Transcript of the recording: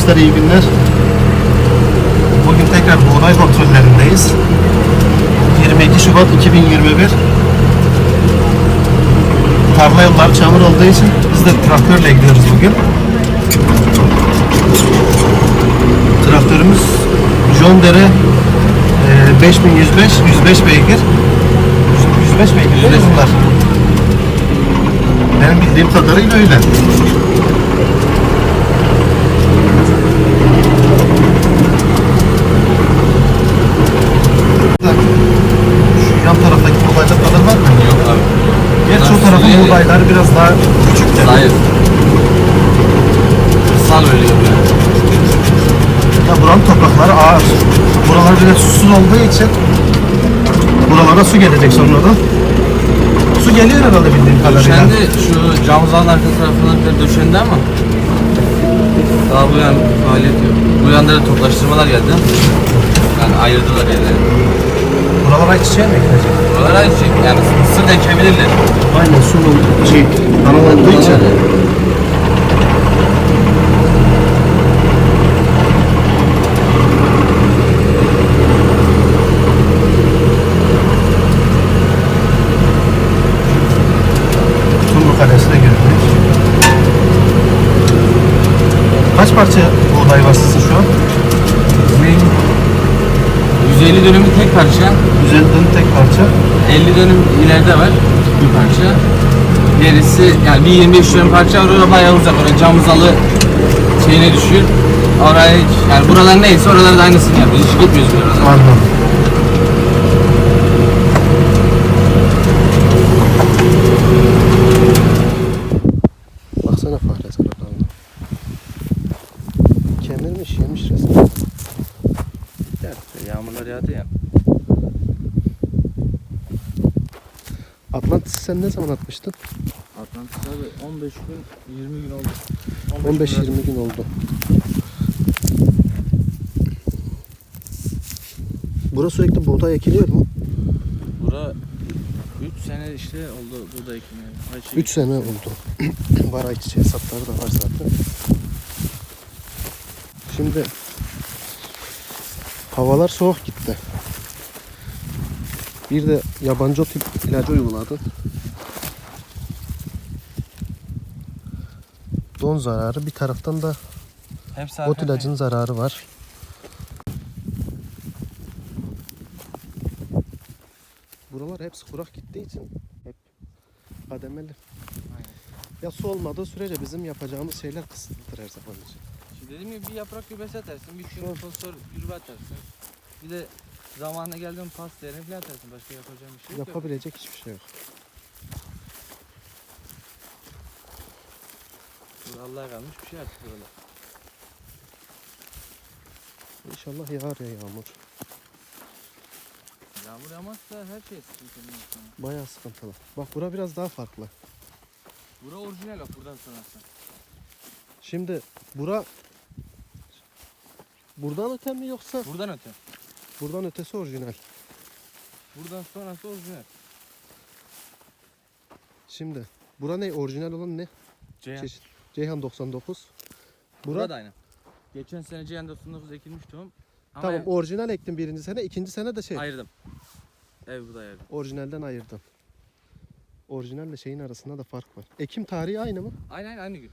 Arkadaşlar iyi günler. Bugün tekrar buğday kontrollerindeyiz. 22 Şubat 2021. Tarla yolları çamur olduğu için biz de traktörle gidiyoruz bugün. Traktörümüz John Deere e, 5105 105 beygir. 105 beygir mi bunlar? Benim bildiğim kadarıyla öyle. Şu yan taraftaki buğdaylar kadar var mı? Yok abi. Gerçi o tarafın buğdayları biraz daha küçük de. Zayıf. Kırsal ölüyor yani. Ya buranın toprakları ağır. Buralar biraz susuz olduğu için buralara su gelecek sonradan. Su geliyor herhalde bildiğim kadarıyla. Döşendi şu camzanın arka tarafından bir döşendi ama daha bu yan faaliyet yok. Bu yanda da toplaştırmalar geldi. Yani ayırdılar yerleri. Buralara çiçeğe mi ekilecek? Buralara aynı şey. Yani da ekebilirler. Aynen su şey kanal olduğu için. Parça buğday var sizin şu an? 150 dönümü tek parça. Üzerinden tek parça. 50 dönüm ileride var bir parça. Gerisi yani bir 25 dönüm parça var orada bayağı uzak oraya camzalı şeyine düşüyor. Oraya yani buralar neyse oralarda da aynısını yapıyoruz. Hiç gitmiyoruz oralara. Anladım. Ya, yağmurlar yağdı ya. Atlantis sen ne zaman atmıştın? Atlantis abi 15 gün 20 gün oldu. 15-20 gün oldu. Burası sürekli buğday ekiliyor mu? Bura 3 sene işte oldu burada ekimi. Ayçiçek 3 sene oldu. var ayçiçeği hesapları da var zaten. Şimdi havalar soğuk gitti. Bir de yabancı ot ilacı uyguladı. Don zararı bir taraftan da Hepsi ot ilacının zararı var. Buralar hepsi kurak gittiği için hep kademeli. Aynen. Ya su olmadığı sürece bizim yapacağımız şeyler kısıtlıdır her zaman için. Dediğim gibi bir yaprak gübresi atarsın, bir kilo fosfor gübre atarsın. Bir de zamanına geldiğin pas değerini falan atarsın. Başka yapacağım bir şey yok. Yapabilecek hiçbir şey yok. Allah'a kalmış bir şey artık buralar. İnşallah yağar ya yağmur. Yağmur yağmazsa her şey sıkıntı. Bayağı sıkıntılı. Bak bura biraz daha farklı. Bura orijinal bak buradan sonrası. Şimdi bura buradan öte mi yoksa Buradan öte. buradan ötesi orijinal. Buradan sonrası orijinal. Şimdi bura ne orijinal olan ne? Ceyhan. Çeşit. Ceyhan 99. Bura, Bura da aynı. Geçen sene Ceyhan 99 ekilmiş tohum. Ama tamam orijinal ektim birinci sene, ikinci sene de şey ayırdım. Ev bu da ayırdım. orijinalden ayırdım. Orijinalle şeyin arasında da fark var. Ekim tarihi aynı mı? Aynı aynı aynı gün.